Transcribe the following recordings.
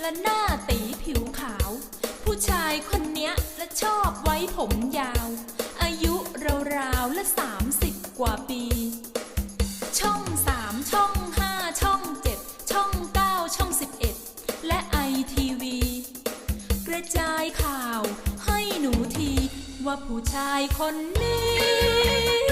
และหน้าตีผิวขาว ผู้ชายคนเนี้ยและชอบไว้ผมยาว อายุราวๆและสามสิบกว่าปี ช่องสามช่องห้าช่องเจ็ดช่องเก้าช่องสิบเอ็ดและไอทีวีกระจายข่าวให้หนูทีว่าผู้ชายคนนี้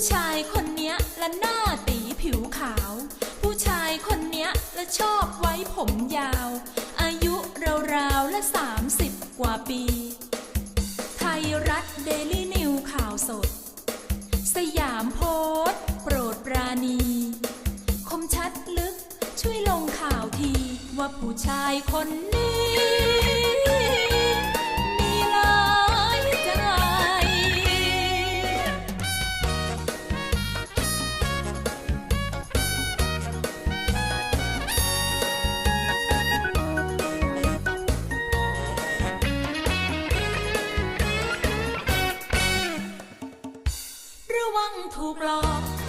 ผู้ชายคนเนี้ยละหน้าตีผิวขาว ผู้ชายคนเนี้ยละชอบไว้ผมยาว อายุราวๆและสามสิบกว่าปี ไทยรัฐเดลี่นิวข่าวสด สยามโพสต์โปรดปราณี คมชัดลึกช่วยลงข่าวทีว่าผู้ชายคนนี้ ถูกหลอก